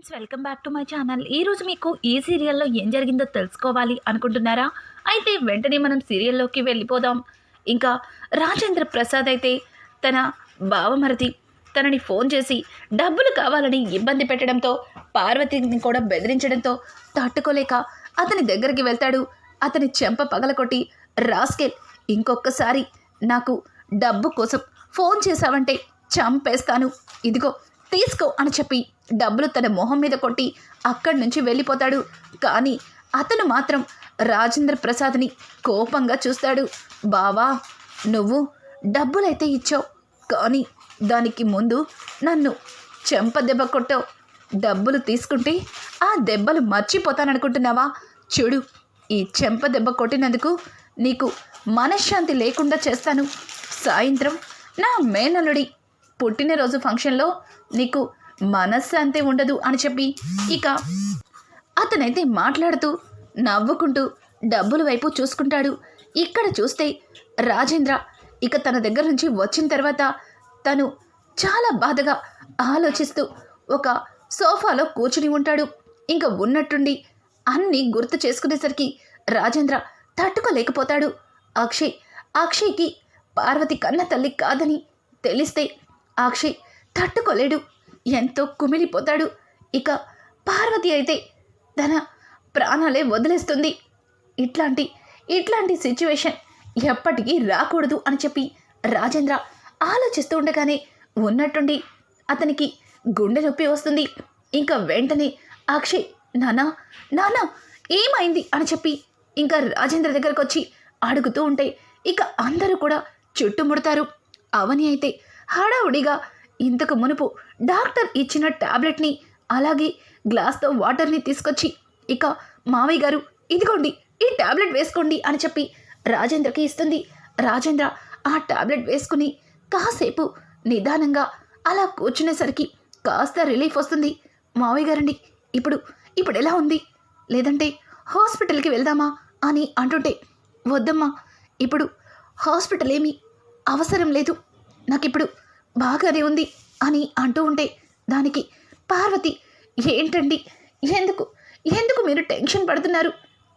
Friends welcome back to my channel. ఈరోజు మీకు ఈ సీరియల్లో ఏం జరిగిందో తెలుసుకోవాలి అనుకుంటున్నారా? అయితే వెంటనే మనం సీరియల్లోకి వెళ్ళిపోదాం. ఇంకా రాజేంద్ర ప్రసాద్ అయితే తన బావమరది తనని ఫోన్ చేసి డబ్బులు కావాలని ఇబ్బంది పెట్టడంతో పార్వతిని కూడా బెదిరించడంతో తట్టుకోలేక అతని దగ్గరికి వెళ్తాడు. అతని చెంప పగలకొట్టి రాస్కెల్ ఇంకొకసారి నాకు డబ్బు కోసం ఫోన్ చేశావంటే చంపేస్తాను. ఇదిగో తీసుకో అని చెప్పి డబ్బులు తన మొహం మీద కొట్టి అక్కడి నుంచి వెళ్ళిపోతాడు. కానీ అతను మాత్రం రాజేంద్ర ప్రసాద్ని కోపంగా చూస్తాడు. బావా నువ్వు డబ్బులైతే ఇచ్చావు. కానీ దానికి ముందు నన్ను చెంప దెబ్బ కొట్టావు. డబ్బులు తీసుకుంటే ఆ దెబ్బలు మర్చిపోతాననుకుంటున్నావా? చూడు ఈ చెంప దెబ్బ కొట్టినందుకు నీకు మనశ్శాంతి లేకుండా చేస్తాను. సాయంత్రం నా మేనల్లుడి పుట్టినరోజు ఫంక్షన్లో నీకు మనశ్శాంతి ఉండదు అని చెప్పి ఇక అతనైతే మాట్లాడుతూ నవ్వుకుంటూ డబ్బుల వైపు చూసుకుంటాడు. ఇక్కడ చూస్తే రాజేంద్ర ఇక తన దగ్గర నుంచి వచ్చిన తర్వాత తను చాలా బాధగా ఆలోచిస్తూ ఒక సోఫాలో కూర్చుని ఉంటాడు. ఇంకా ఉన్నట్టుండి అన్నీ గుర్తు చేసుకునేసరికి రాజేంద్ర తట్టుకోలేకపోతాడు. అక్షయ్ అక్షయ్కి పార్వతి కన్న తల్లి కాదని తెలిస్తే అక్షయ్ తట్టుకోలేడు. ఎంతో కుమిలిపోతాడు. ఇక పార్వతి అయితే తన ప్రాణాలే వదిలేస్తుంది. ఇట్లాంటి ఇట్లాంటి సిచ్యువేషన్ ఎప్పటికీ రాకూడదు అని చెప్పి రాజేంద్ర ఆలోచిస్తూ ఉండగానే ఉన్నట్టుండి అతనికి గుండె నొప్పి వస్తుంది. ఇంకా వెంటనే అక్షయ్ నానా నానా ఏమైంది? అని చెప్పి ఇంకా రాజేంద్ర దగ్గరకు వచ్చి అడుగుతూ ఉంటే ఇక అందరూ కూడా చుట్టుముడతారు. అవని అయితే హడావుడిగా ఇంతకు మునుపు డాక్టర్ ఇచ్చిన టాబ్లెట్ని అలాగే గ్లాస్తో వాటర్ని తీసుకొచ్చి ఇక మావయ్య గారు ఇదిగోండి ఈ టాబ్లెట్ వేసుకోండి అని చెప్పి రాజేంద్రకి ఇస్తుంది. రాజేంద్ర ఆ టాబ్లెట్ వేసుకుని కాసేపు నిదానంగా అలా కూర్చునేసరికి కాస్త రిలీఫ్ వస్తుంది. మావయ్య గారండి ఇప్పుడు ఇప్పుడు ఎలా ఉంది? లేదంటే హాస్పిటల్కి వెళ్దామా అని అంటుంటే వద్దమ్మా ఇప్పుడు హాస్పిటల్ ఏమీ అవసరం లేదు. నాకిప్పుడు బాగానే ఉంది అని అంటూ ఉంటే దానికి పార్వతి ఏంటండి? ఎందుకు? ఎందుకు మీరు టెన్షన్ పడుతున్నారు?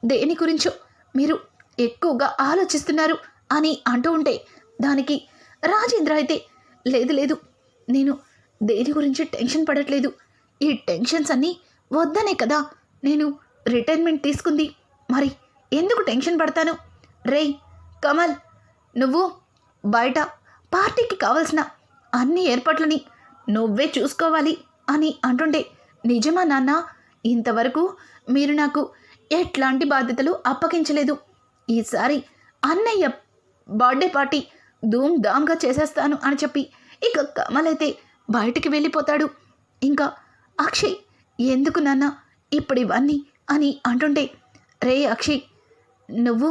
దేని గురించో మీరు ఎక్కువగా ఆలోచిస్తున్నారు? అని అంటూ ఉంటే దానికి రాజేంద్ర అయితే లేదు లేదు నేను దేని గురించి టెన్షన్ పడట్లేదు. ఈ టెన్షన్స్ అన్నీ వద్దనే కదా. నేను రిటైర్మెంట్ తీసుకుంది. మరి ఎందుకు టెన్షన్ పడతాను? రేయ్ కమల్ నువ్వు బయట పార్టీకి కావలసిన అన్ని ఏర్పాట్లని నువ్వే చూసుకోవాలి అని అంటుండే నిజమా నాన్న? ఇంతవరకు మీరు నాకు ఎట్లాంటి బాధ్యతలు అప్పగించలేదు. ఈసారి అన్నయ్య బర్త్డే పార్టీ ధూమ్ ధామ్గా చేసేస్తాను అని చెప్పి ఇక కమల్ అయితే బయటికి వెళ్ళిపోతాడు. ఇంకా అక్షయ్ ఎందుకు నాన్న ఇప్పుడు ఇవన్నీ అని అంటుండే రే అక్షయ్ నువ్వు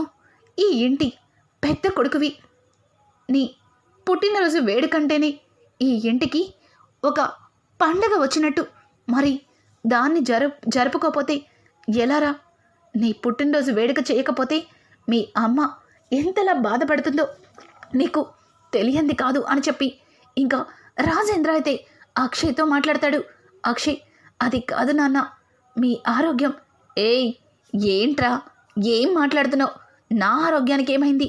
ఈ ఇంటి పెద్ద కొడుకువి. నీ పుట్టినరోజు వేడుకంటేనే ఈ ఇంటికి ఒక పండగ వచ్చినట్టు. మరి దాన్ని జరు జరుపుకోపోతే ఎలారా నీ పుట్టినరోజు వేడుక చేయకపోతే మీ అమ్మ ఎంతలా బాధపడుతుందో నీకు తెలియంది కాదు అని చెప్పి ఇంకా రాజేంద్ర అయితే అక్షయ్తో మాట్లాడతాడు. అక్షయ్ అది కాదు నాన్న మీ ఆరోగ్యం. ఏయ్ ఏంట్రా? ఏం మాట్లాడుతున్నావు? నా ఆరోగ్యానికి ఏమైంది?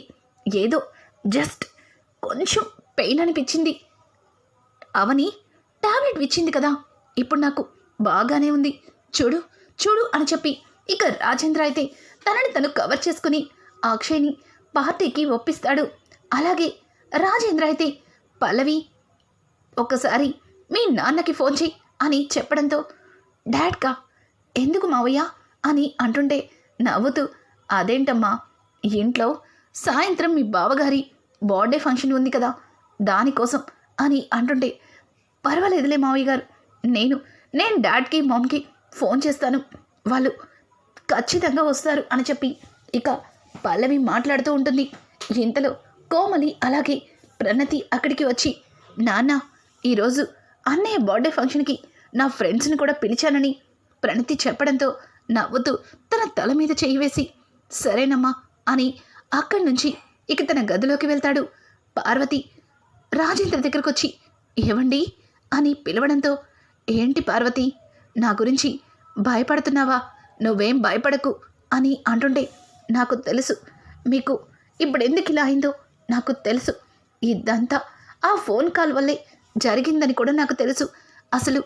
ఏదో జస్ట్ కొంచెం పెయిన్ అనిపించింది. అవని టాబ్లెట్ ఇచ్చింది కదా. ఇప్పుడు నాకు బాగానే ఉంది. చూడు చూడు అని చెప్పి ఇక రాజేంద్ర అయితే తనని తను కవర్ చేసుకుని అక్షయ్ని పార్టీకి ఒప్పిస్తాడు. అలాగే రాజేంద్ర అయితే పల్లవి ఒక్కసారి మీ నాన్నకి ఫోన్ చేయి అని చెప్పడంతో డాడ్కా ఎందుకు మావయ్య అని అంటుంటే నవ్వుతూ అదేంటమ్మా ఇంట్లో సాయంత్రం మీ బావగారి బర్త్డే ఫంక్షన్ ఉంది కదా దానికోసం అని అంటుంటే పర్వాలేదులే మావయ్య గారు నేను నేను డాడ్కి మామ్కి ఫోన్ చేస్తాను. వాళ్ళు ఖచ్చితంగా వస్తారు అని చెప్పి ఇక పల్లవి మాట్లాడుతూ ఉంటుంది. ఇంతలో కోమలి అలాగే ప్రణతి అక్కడికి వచ్చి నాన్న ఈరోజు అన్నయ్య బర్త్డే ఫంక్షన్కి నా ఫ్రెండ్స్ని కూడా పిలిచానని ప్రణతి చెప్పడంతో నవ్వుతూ తన తల మీద చేయి వేసి సరేనమ్మా అని అక్కడి నుంచి ఇక తన గదిలోకి వెళ్తాడు. పార్వతి రాజేంద్ర దగ్గరకు వచ్చి ఏవండి? అని పిలవడంతో ఏంటి పార్వతి నా గురించి భయపడుతున్నావా? నువ్వేం భయపడకు అని అంటుండే నాకు తెలుసు. మీకు ఇప్పుడు ఎందుకు ఇలా అయిందో నాకు తెలుసు. ఇదంతా ఆ ఫోన్ కాల్ వల్లే జరిగిందని కూడా నాకు తెలుసు. అసలు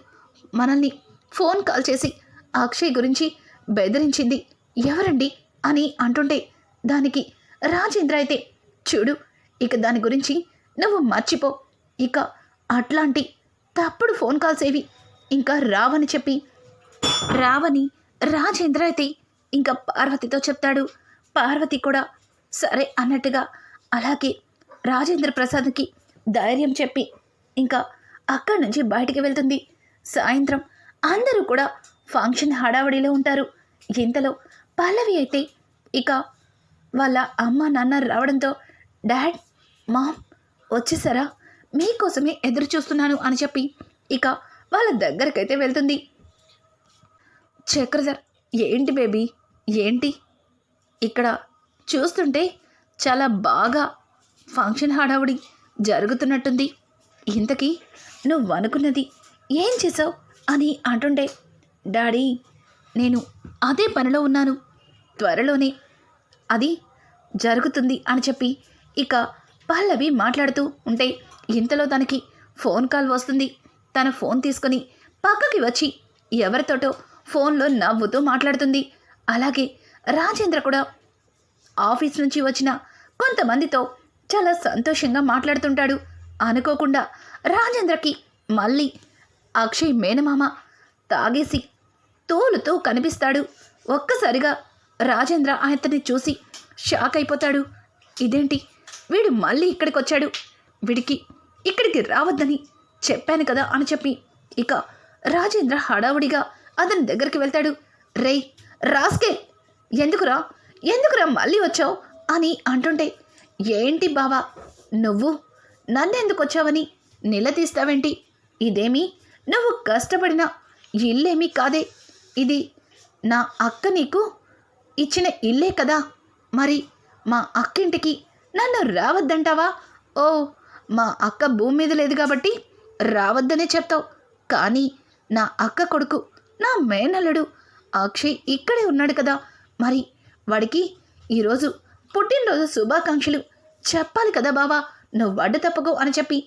మనల్ని ఫోన్ కాల్ చేసి అక్షయ్ గురించి బెదిరించింది ఎవరండి? అని అంటుండే దానికి రాజేంద్ర అయితే చూడు ఇక దాని గురించి నువ్వు మర్చిపో. ఇక అట్లాంటి తప్పుడు ఫోన్ కాల్స్ ఏవి? ఇంకా రావని చెప్పి. రావని రాజేంద్ర అయితే ఇంకా పార్వతితో చెప్తాడు. పార్వతి కూడా సరే అన్నట్టుగా అలాగే రాజేంద్ర ప్రసాద్కి ధైర్యం చెప్పి ఇంకా అక్కడి నుంచి బయటికి వెళ్తుంది. సాయంత్రం అందరూ కూడా ఫంక్షన్ హడావడిలో ఉంటారు. ఇంతలో పల్లవి అయితే ఇక వాళ్ళ అమ్మ నాన్న రావడంతో డాడ్ మామ్ వచ్చేసారా? మీకోసమే ఎదురు చూస్తున్నాను అని చెప్పి ఇక వాళ్ళ దగ్గరకైతే వెళ్తుంది. చక్రధర్ ఏంటి బేబీ? ఏంటి? ఇక్కడ చూస్తుంటే చాలా బాగా ఫంక్షన్ హడావుడి జరుగుతున్నట్టుంది. ఇంతకీ నువ్వు అనుకున్నది ఏం చేసావు అని అంటుండే డాడీ నేను అదే పనిలో ఉన్నాను. త్వరలోనే అది జరుగుతుంది అని చెప్పి ఇక పల్లవి మాట్లాడుతూ ఉంటే ఇంతలో తనకి ఫోన్ కాల్ వస్తుంది. తన ఫోన్ తీసుకొని పక్కకి వచ్చి ఎవరితోటో ఫోన్లో నవ్వుతూ మాట్లాడుతుంది. అలాగే రాజేంద్ర కూడా ఆఫీస్ నుంచి వచ్చిన కొంతమందితో చాలా సంతోషంగా మాట్లాడుతుంటాడు. అనుకోకుండా రాజేంద్రకి మళ్ళీ అక్షయ్ మేనమామ తాగేసి తోలుతూ కనిపిస్తాడు. ఒక్కసారిగా రాజేంద్ర అతన్ని చూసి షాక్ అయిపోతాడు. ఇదేంటి? వీడు మళ్ళీ ఇక్కడికి వచ్చాడు వీడికి ఇక్కడికి రావద్దని చెప్పాను కదా అని చెప్పి ఇక రాజేంద్ర హడావుడిగా అతని దగ్గరికి వెళ్తాడు. రేయ్ రాస్కే ఎందుకురా ఎందుకురా మళ్ళీ వచ్చావు అని అంటుంటే ఏంటి బావా నువ్వు నన్నెందుకు వచ్చావని నిలదీస్తావేంటి ఇదేమి నువ్వు కష్టపడిన ఇల్లేమీ కాదే. ఇది నా అక్క నీకు ఇచ్చిన ఇల్లే కదా. మరి మా అక్కింటికి నన్ను రావద్దంటావా? ఓ మా అక్క భూమి మీద లేదు కాబట్టి రావద్దనే చెప్తావు. కానీ నా అక్క కొడుకు నా మేనల్లుడు అక్షయ్ ఇక్కడే ఉన్నాడు కదా. మరి వాడికి ఈరోజు పుట్టినరోజు శుభాకాంక్షలు. చెప్పాలి కదా బావా నువ్వు వడ్డు తప్పకు అని చెప్పి.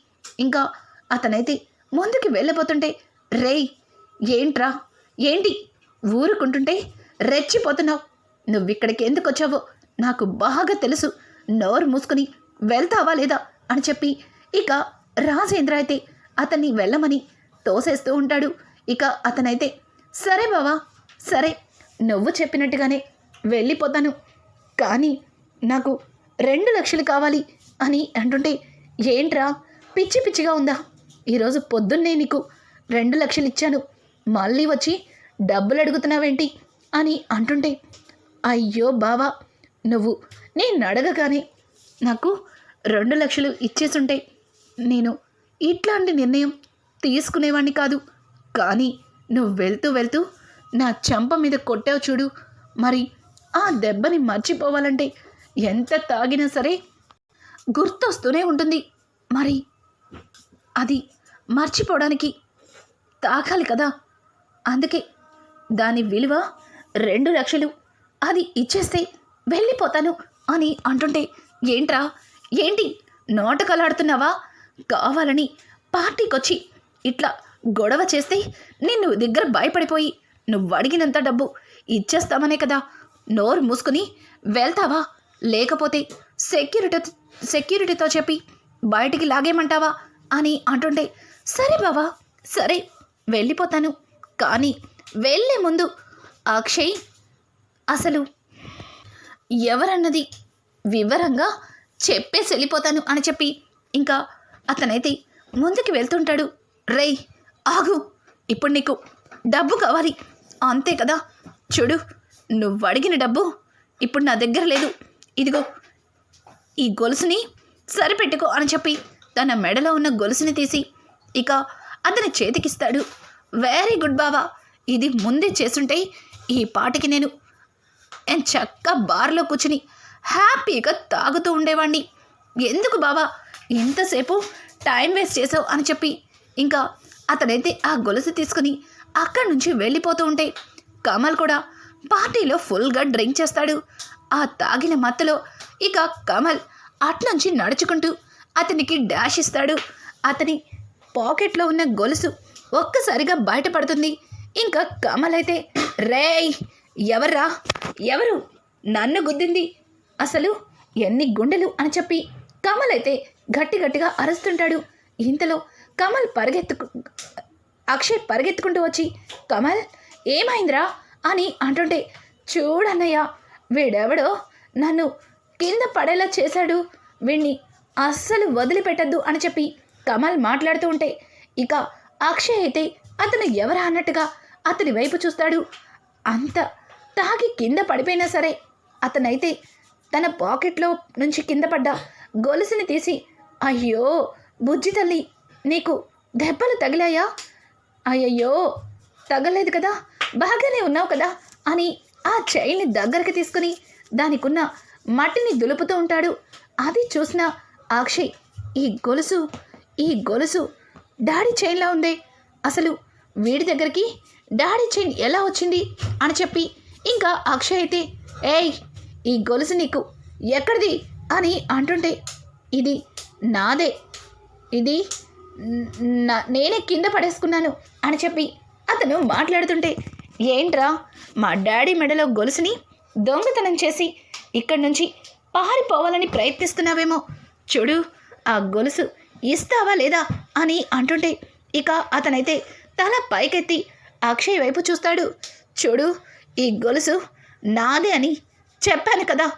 ఇంకా అతనైతే ముందుకు వెళ్ళిపోతుంటే రేయ్ ఏంట్రా? ఏంటి? ఊరుకుంటుంటే రెచ్చిపోతున్నావు. నువ్విక్కడికి ఎందుకు వచ్చావో నాకు బాగా తెలుసు. నోరు మూసుకుని వెళ్తావా లేదా? అని చెప్పి ఇక రాజేంద్ర అయితే అతన్ని వెళ్ళమని తోసేస్తూ ఉంటాడు. ఇక అతనైతే సరే బావా సరే నువ్వు చెప్పినట్టుగానే వెళ్ళిపోతాను. కానీ నాకు రెండు లక్షలు కావాలి అని అంటుంటే ఏంట్రా పిచ్చి పిచ్చిగా ఉందా? ఈరోజు పొద్దున్నే నీకు రెండు లక్షలు ఇచ్చాను. మళ్ళీ వచ్చి డబ్బులు అడుగుతున్నావేంటి? అని అంటుంటే అయ్యో బావా నువ్వు నేను అడగగానే నాకు రెండు లక్షలు ఇచ్చేసుంటే నేను ఇట్లాంటి నిర్ణయం తీసుకునేవాడిని కాదు. కానీ నువ్వు వెళ్తూ వెళ్తూ నా చెంప మీద కొట్టావు చూడు. మరి ఆ దెబ్బని మర్చిపోవాలంటే ఎంత తాగినా సరే గుర్తొస్తూనే ఉంటుంది. మరి అది మర్చిపోవడానికి తాగాలి కదా. అందుకే దాని విలువ రెండు లక్షలు. అది ఇచ్చేస్తే వెళ్ళిపోతాను. అని అంటుంటే ఏంట్రా? ఏంటి? నాటకాలాడుతున్నావా? కావాలని పార్టీకొచ్చి ఇట్లా గొడవ చేస్తే నిన్ను దగ్గర భయపడిపోయి నువ్వు అడిగినంత డబ్బు ఇచ్చేస్తామనే కదా. నోరు మూసుకుని వెళ్తావా? లేకపోతే సెక్యూరిటీ సెక్యూరిటీతో చెప్పి బయటికి లాగేమంటావా అని అంటుంటే సరే బావా సరే వెళ్ళిపోతాను. కానీ వెళ్ళే ముందు అక్షయ్ అసలు ఎవరన్నది వివరంగా చెప్పేసి వెళ్ళిపోతాను అని చెప్పి ఇంకా అతనైతే ముందుకు వెళ్తుంటాడు. రేయ్ ఆగు. ఇప్పుడు నీకు డబ్బు కావాలి. అంతే కదా. చూడు నువ్వు అడిగిన డబ్బు ఇప్పుడు నా దగ్గర లేదు. ఇదిగో ఈ గొలుసుని సరిపెట్టుకో అని చెప్పి తన మెడలో ఉన్న గొలుసుని తీసి ఇక అతని చేతికిస్తాడు. వెరీ గుడ్ బావా. ఇది ముందే చేస్తుంటే ఈ పాటకి నేను నేను చక్క బార్లో కూర్చుని హ్యాపీగా తాగుతూ ఉండేవాడిని ఎందుకు బావా ఇంతసేపు టైం వేస్ట్ చేసావు? అని చెప్పి. ఇంకా అతనైతే ఆ గొలుసు తీసుకుని అక్కడి నుంచి వెళ్ళిపోతూ ఉంటే కమల్ కూడా పార్టీలో ఫుల్గా డ్రింక్ చేస్తాడు. ఆ తాగిన మత్తులో ఇక కమల్ అట్నుంచి నడుచుకుంటూ అతనికి డాష్ ఇస్తాడు. అతని పాకెట్లో ఉన్న గొలుసు ఒక్కసారిగా బయటపడుతుంది. ఇంకా కమల్ అయితే రేయ్ ఎవర్రా? ఎవరు? నన్ను గుద్దింది? అసలు ఎన్ని గుండెలు అని చెప్పి కమల్ అయితే గట్టి గట్టిగా అరుస్తుంటాడు. ఇంతలో కమల్ పరిగెత్తుకు అక్షయ్ పరిగెత్తుకుంటూ వచ్చి కమల్ ఏమైందిరా? అని అంటుంటే చూడన్నయ్య వీడెవడో నన్ను కింద పడేలా చేశాడు. వీణ్ణి అస్సలు వదిలిపెట్టద్దు అని చెప్పి కమల్ మాట్లాడుతూ ఉంటే ఇక అక్షయ్ అయితే అతను ఎవరా అన్నట్టుగా అతని వైపు చూస్తాడు. అంత తాగి కింద పడిపోయినా సరే అతనైతే తన పాకెట్లో నుంచి కింద పడ్డ గొలుసుని తీసి అయ్యో బుజ్జి తల్లి నీకు దెబ్బలు తగిలాయా? అయ్యయ్యో తగలేదు కదా బాగానే ఉన్నావు కదా అని ఆ చైల్ని దగ్గరికి తీసుకుని దానికున్న మట్టిని దులుపుతూ ఉంటాడు. అది చూసిన అక్షయ్ ఈ గొలుసు ఈ గొలుసు డాడీ చైన్లా ఉందే అసలు వీడి దగ్గరికి డాడీ చైన్ ఎలా వచ్చింది? అని చెప్పి ఇంకా అక్షయ్ అయితే ఏయ్ ఈ గొలుసు నీకు ఎక్కడిది? అని అంటుంటే ఇది నాదే. ఇది నా- నేనే కింద పడేసుకున్నాను అని చెప్పి అతను మాట్లాడుతుంటే ఏంట్రా మా డాడీ మెడలో గొలుసుని దొంగతనం చేసి ఇక్కడి నుంచి పారిపోవాలని ప్రయత్నిస్తున్నావేమో. చూడు ఆ గొలుసు ఇస్తావా లేదా? అని అంటుంటే ఇక అతనైతే తల పైకెత్తి అక్షయ్ వైపు చూస్తాడు. చూడు ఈ గొలుసు నాదే అని చెప్పాను కదా.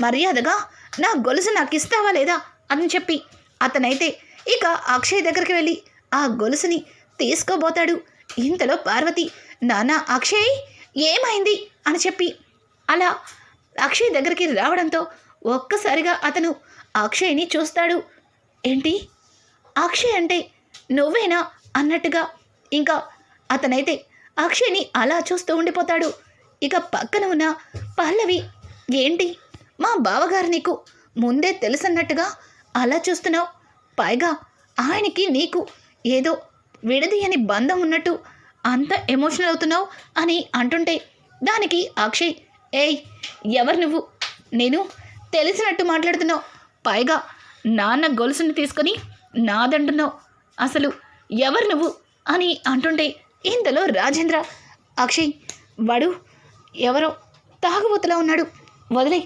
మర్యాదగా నా గొలుసు నాకు ఇస్తావా లేదా అని చెప్పి అతనైతే ఇక అక్షయ్ దగ్గరికి వెళ్ళి ఆ గొలుసుని తీసుకోబోతాడు. ఇంతలో పార్వతి నాన్న అక్షయ్ ఏమైంది? అని చెప్పి అలా అక్షయ్ దగ్గరికి రావడంతో ఒక్కసారిగా అతను అక్షయ్ని చూస్తాడు. ఏంటి? అక్షయ్ అంటే నువ్వేనా? అన్నట్టుగా ఇంకా అతనైతే అక్షయ్ని అలా చూస్తూ ఉండిపోతాడు. ఇక పక్కన ఉన్న పల్లవి ఏంటి? మా బావగారు నీకు ముందే తెలుసన్నట్టుగా అలా చూస్తున్నావు? పైగా ఆయనకి నీకు ఏదో విడదీయని బంధం ఉన్నట్టు అంత ఎమోషనల్ అవుతున్నావు అని అంటుంటే దానికి అక్షయ్ ఏయ్ ఎవరు నువ్వు? నేను తెలిసినట్టు మాట్లాడుతున్నావు. పైగా నాన్న గొలుసుని తీసుకొని నాదంటున్నావు. అసలు ఎవరు నువ్వు? అని అంటుంటే ఇంతలో రాజేంద్ర అక్షయ్ వాడు ఎవరో తాగుబోతులా ఉన్నాడు. వదిలే.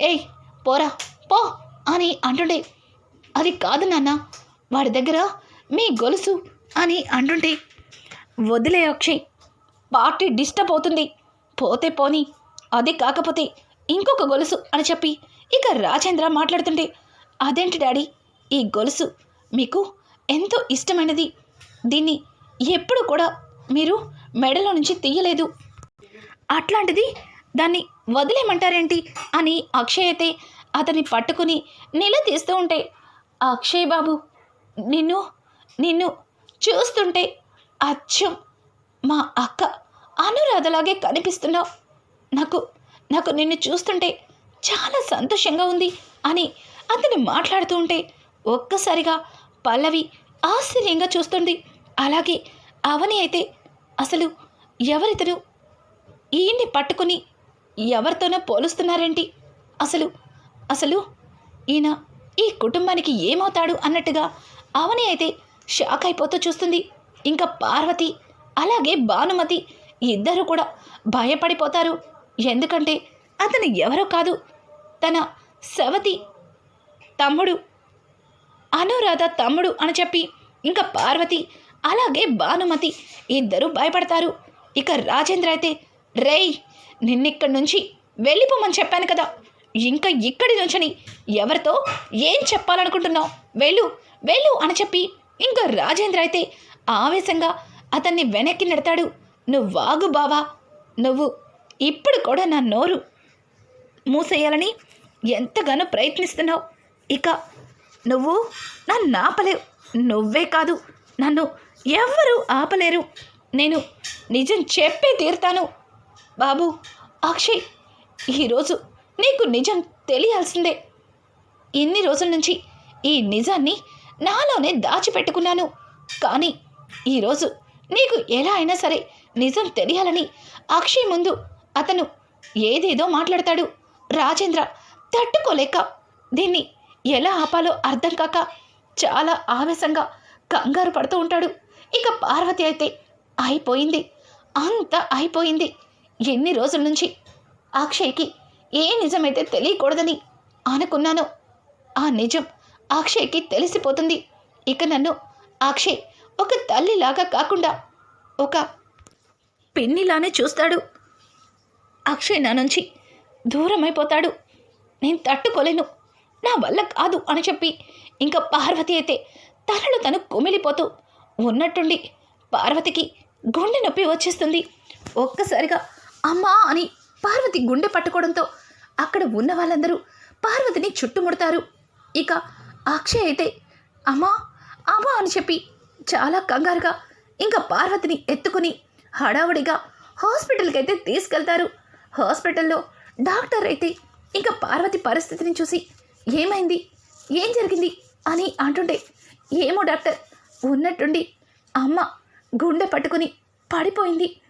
ఏయ్ పోరా. పో అని అంటుండే అది కాదు నాన్న వాడి దగ్గర మీ గొలుసు అని అంటుంటే వదిలే అక్షయ్. పార్టీ డిస్టర్బ్ అవుతుంది. పోతే పోని. అది కాకపోతే ఇంకొక గొలుసు అని చెప్పి ఇక రాజేంద్ర మాట్లాడుతుంటే అదేంటి డాడీ ఈ గొలుసు మీకు ఎంతో ఇష్టమైనది. దీన్ని ఎప్పుడు కూడా మీరు మెడలో నుంచి తీయలేదు. అట్లాంటిది దాన్ని వదిలేమంటారేంటి అని అక్షయ్ అయితే అతన్ని పట్టుకుని నిలదీస్తూ ఉంటే అక్షయ్ బాబు నిన్ను నిన్ను చూస్తుంటే అచ్చం మా అక్క అనురాధలాగే కనిపిస్తున్నావు. నాకు నాకు నిన్ను చూస్తుంటే చాలా సంతోషంగా ఉంది అని అతను మాట్లాడుతూ ఉంటే ఒక్కసారిగా పల్లవి ఆశ్చర్యంగా చూస్తుంది. అలాగే అవని అయితే అసలు ఎవరితను? ఈయన్ని పట్టుకుని ఎవరితోనో పోలుస్తున్నారేంటి? అసలు అసలు ఈయన ఈ కుటుంబానికి ఏమవుతాడు అన్నట్టుగా అవని అయితే షాక్ అయిపోతూ చూస్తుంది. ఇంకా పార్వతి అలాగే భానుమతి ఇద్దరు కూడా భయపడిపోతారు. ఎందుకంటే అతను ఎవరో కాదు. తన సవతి తమ్ముడు అనురాధ తమ్ముడు అని చెప్పి ఇంకా పార్వతి అలాగే భానుమతి ఇద్దరు భయపడతారు. ఇక రాజేంద్ర అయితే రేయ్ నిన్నిక్కడి నుంచి వెళ్ళిపోమని చెప్పాను కదా. ఇంకా ఇక్కడి నుంచని ఎవరితో ఏం చెప్పాలనుకుంటున్నావు? వెళ్ళు వెళ్ళు అని చెప్పి ఇంకా రాజేంద్ర అయితే ఆవేశంగా అతన్ని వెనక్కి నెడతాడు. నువ్వు వాగు బావా నువ్వు ఇప్పుడు కూడా నా నోరు మూసేయాలని ఎంతగానో ప్రయత్నిస్తున్నావు. ఇక నువ్వు నన్ను ఆపలేవు. నువ్వే కాదు నన్ను ఎవ్వరూ ఆపలేరు. నేను నిజం చెప్పే తీరుతాను. బాబు అక్షయ్ ఈరోజు నీకు నిజం తెలియాల్సిందే. ఇన్ని రోజుల నుంచి ఈ నిజాన్ని నాలోనే దాచిపెట్టుకున్నాను. కానీ ఈరోజు నీకు ఎలా అయినా సరే నిజం తెలియాలని అక్షయ్ ముందు అతను ఏదేదో మాట్లాడతాడు. రాజేంద్ర తట్టుకోలేక దీన్ని ఎలా ఆపాలో అర్థం కాక చాలా ఆవేశంగా కంగారు పడుతూ ఉంటాడు. ఇక పార్వతి అయితే అయిపోయింది. అంత అయిపోయింది. ఎన్ని రోజుల నుంచి? అక్షయ్కి ఏ నిజమైతే తెలియకూడదని అనుకున్నాను. ఆ నిజం అక్షయ్కి తెలిసిపోతుంది. ఇక నన్ను అక్షయ్ ఒక తల్లిలాగా కాకుండా ఒక పిన్నిలానే చూస్తాడు. అక్షయ్ నా నుంచి దూరం అయిపోతాడు నేను తట్టుకోలేను. నా వల్ల కాదు అని చెప్పి ఇంకా పార్వతి అయితే తనలో తను కుమిలిపోతూ ఉన్నట్టుండి పార్వతికి గుండె నొప్పి వచ్చేస్తుంది. ఒక్కసారిగా అమ్మా అని పార్వతి గుండె పట్టుకోవడంతో అక్కడ ఉన్న వాళ్ళందరూ పార్వతిని చుట్టుముడతారు. ఇక అక్షయ్ అయితే అమ్మా అమ్మా అని చెప్పి చాలా కంగారుగా ఇంకా పార్వతిని ఎత్తుకుని హడావుడిగా హాస్పిటల్కి అయితే తీసుకెళ్తారు. హాస్పిటల్లో డాక్టర్ అయితే ఇంకా పార్వతి పరిస్థితిని చూసి ఏమైంది? ఏం జరిగింది? అని అంటుంటే ఏమో డాక్టర్ ఉన్నట్టుండి అమ్మ గుండె పట్టుకుని పడిపోయింది.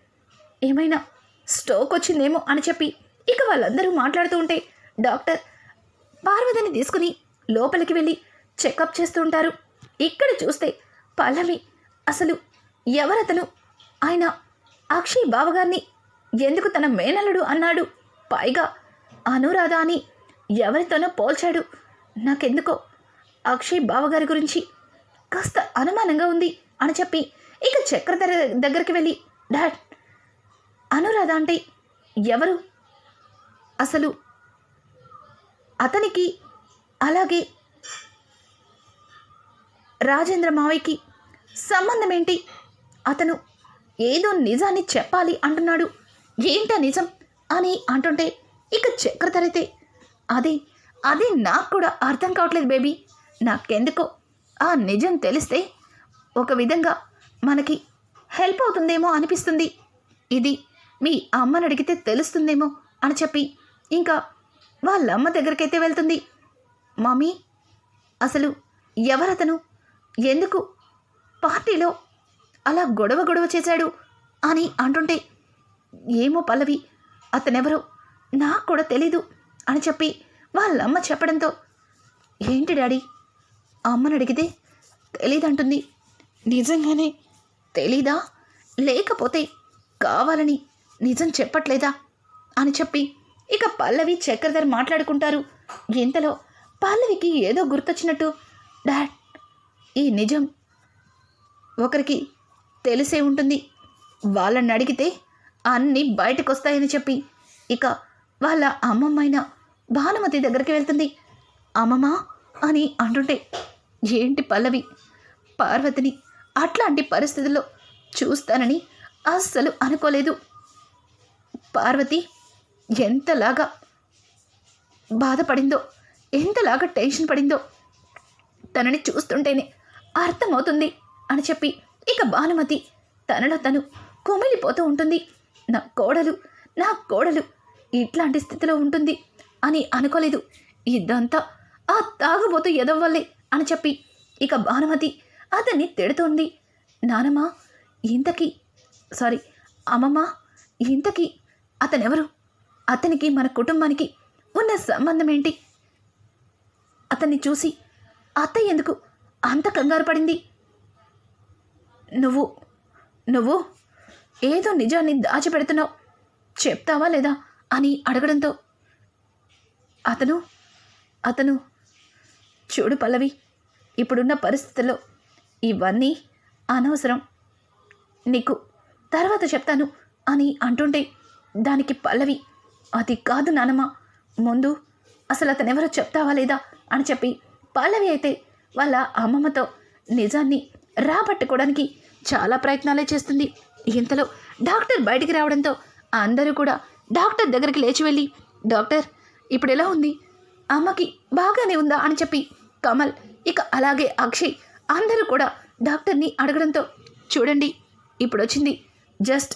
ఏమైనా స్టోక్ వచ్చిందేమో అని చెప్పి ఇక వాళ్ళందరూ మాట్లాడుతూ ఉంటే డాక్టర్ పార్వతిని తీసుకుని లోపలికి వెళ్ళి చెకప్ చేస్తూ ఉంటారు. ఇక్కడ చూస్తే పల్లవి అసలు ఎవరతను? ఆయన అక్షయ్ బావగారిని ఎందుకు తన మేనల్లుడు అన్నాడు? పైగా అనురాధ అని ఎవరితోనో పోల్చాడు. నాకెందుకో అక్షయ్ బావగారి గురించి కాస్త అనుమానంగా ఉంది అని చెప్పి ఇక చక్రధర దగ్గరికి వెళ్ళి డాడ్ అనురాధ అంటే ఎవరు? అసలు అతనికి అలాగే రాజేంద్ర మావయ్యకి సంబంధం ఏంటి? అతను ఏదో నిజాన్ని చెప్పాలి అంటున్నాడు. ఏంటా నిజం? అని అంటుంటే ఇక చక్రధరైతే అది అది నాకు కూడా అర్థం కావట్లేదు బేబీ. నాకెందుకో ఆ నిజం తెలిస్తే ఒక విధంగా మనకి హెల్ప్ అవుతుందేమో అనిపిస్తుంది. ఇది మీ అమ్మని అడిగితే తెలుస్తుందేమో అని చెప్పి ఇంకా వాళ్ళమ్మ దగ్గరికైతే వెళ్తుంది. మమ్మీ అసలు ఎవరతను? ఎందుకు పార్టీలో అలా గొడవ గొడవ చేశాడు అని అంటుంటే ఏమో పల్లవి అతనెవరో నాకు కూడా తెలీదు అని చెప్పి వాళ్ళమ్మ చెప్పడంతో ఏంటి డాడీ? అమ్మని అడిగితే తెలీదంటుంది. నిజంగానే తెలీదా? లేకపోతే కావాలని నిజం చెప్పట్లేదా? అని చెప్పి ఇక పల్లవి చక్రధర్ మాట్లాడుకుంటారు. ఇంతలో పల్లవికి ఏదో గుర్తొచ్చినట్టు డాడ్ ఈ నిజం ఒకరికి తెలిసే ఉంటుంది. వాళ్ళని అడిగితే అన్నీ బయటకు వస్తాయని చెప్పి ఇక వాళ్ళ అమ్మమ్మైన భానుమతి దగ్గరికి వెళ్తుంది. అమ్మమ్మ అని అంటుంటే ఏంటి పల్లవి? పార్వతిని అట్లాంటి పరిస్థితుల్లో చూస్తానని అస్సలు అనుకోలేదు. పార్వతి ఎంతలాగా బాధపడిందో ఎంతలాగా టెన్షన్ పడిందో తనని చూస్తుంటేనే అర్థమవుతుంది అని చెప్పి ఇక భానుమతి తనలో తను కుమిలిపోతూ ఉంటుంది. నా కోడలు నా కోడలు ఇట్లాంటి స్థితిలో ఉంటుంది అని అనుకోలేదు. ఇదంతా ఆ తాగుబోతు ఎదవ్వల్లే అని చెప్పి ఇక భానుమతి అతన్ని తిడుతోంది. నానమ్మ ఇంతకీ సారీ అమ్మమ్మ ఇంతకీ అతనెవరు? అతనికి మన కుటుంబానికి ఉన్న సంబంధం ఏంటి అతన్ని చూసి అత్త ఎందుకు అంత కంగారు పడింది? నువ్వు నువ్వు ఏదో నిజాన్ని దాచిపెడుతున్నావు చెప్తావా లేదా అని అడగడంతో అతను అతను చూడు పల్లవి ఇప్పుడున్న పరిస్థితుల్లో ఇవన్నీ అనవసరం. నీకు తర్వాత చెప్తాను అని అంటుంటే దానికి పల్లవి అది కాదు నానమ్మ ముందు అసలు అతను ఎవరో చెప్తావా లేదా అని చెప్పి పల్లవి అయితే వాళ్ళ అమ్మమ్మతో నిజాన్ని రాబట్టుకోవడానికి చాలా ప్రయత్నాలే చేస్తుంది. ఇంతలో డాక్టర్ బయటికి రావడంతో అందరూ కూడా డాక్టర్ దగ్గరికి లేచి వెళ్ళి డాక్టర్ ఇప్పుడు ఎలా ఉంది? అమ్మకి బాగానే ఉందా? అని చెప్పి కమల్ ఇక అలాగే అక్షయ్. అందరూ కూడా డాక్టర్ని అడగడంతో చూడండి ఇప్పుడు వచ్చింది జస్ట్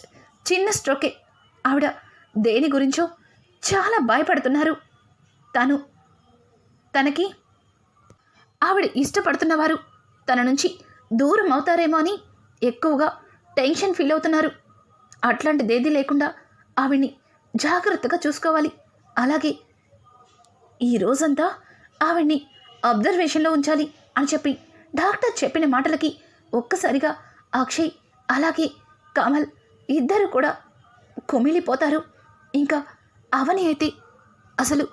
చిన్న స్ట్రోకే. ఆవిడ దేని గురించో చాలా భయపడుతున్నారు. తను తనకి ఆవిడ ఇష్టపడుతున్నవారు తన నుంచి దూరం అవుతారేమో అని ఎక్కువగా టెన్షన్ ఫీల్ అవుతున్నారు. అట్లాంటిదేదీ లేకుండా ఆవిడ్ని జాగ్రత్తగా చూసుకోవాలి. అలాగే ఈ రోజంతా ఆవిడ్ని అబ్జర్వేషన్లో ఉంచాలి అని చెప్పి డాక్టర్ చెప్పిన మాటలకి ఒక్కసారిగా అక్షయ్ అలాగే కమల్ ఇద్దరు కూడా కుమిలిపోతారు. ఇంకా అవని అయితే అసలు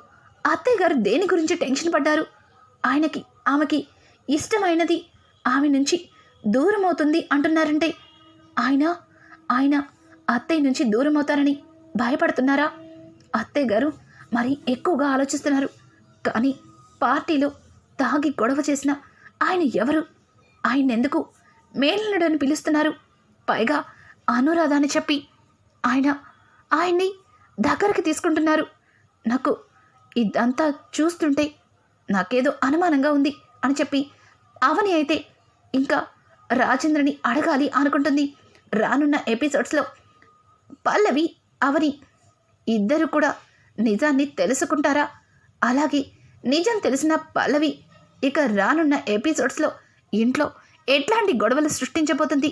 అత్తయ్య గారు దేని గురించి టెన్షన్ పడ్డారు? ఆయనకి ఆమెకి ఇష్టమైనది ఆమె నుంచి దూరం అవుతుంది అంటున్నారంటే ఆయన ఆయన అత్తయ్య నుంచి దూరం అవుతారని భయపడుతున్నారా? అత్తయ్య గారు మరి ఎక్కువగా ఆలోచిస్తున్నారు. కానీ పార్టీలో తాగి గొడవ చేసిన ఆయన ఎవరు? ఆయన ఎందుకు అని పిలుస్తున్నారు. పైగా అనురాధ అని చెప్పి ఆయన ఆయన్ని దగ్గరికి తీసుకుంటున్నారు. నాకు ఇదంతా చూస్తుంటే నాకేదో అనుమానంగా ఉంది అని చెప్పి అవని అయితే ఇంకా రాజేంద్రని అడగాలి అనుకుంటుంది. రానున్న ఎపిసోడ్స్లో పల్లవి అవని ఇద్దరు కూడా నిజాన్ని తెలుసుకుంటారా? అలాగే నిజం తెలిసిన పల్లవి ఇక రానున్న ఎపిసోడ్స్లో ఇంట్లో ఎట్లాంటి గొడవలు సృష్టించబోతుంది?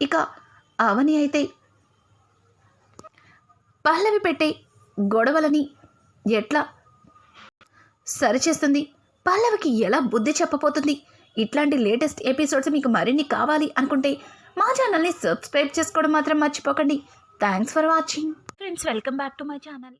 ఇక అవని అయితే పల్లవి పెట్టే గొడవలని ఎట్లా సరిచేస్తుంది? పల్లవికి ఎలా బుద్ధి చెప్పబోతుంది? ఇట్లాంటి లేటెస్ట్ ఎపిసోడ్స్ మీకు మరిన్ని కావాలి అనుకుంటే మా ఛానల్ని సబ్స్క్రైబ్ చేసుకోవడం మాత్రం మర్చిపోకండి. Thanks for watching. Friends welcome back to my channel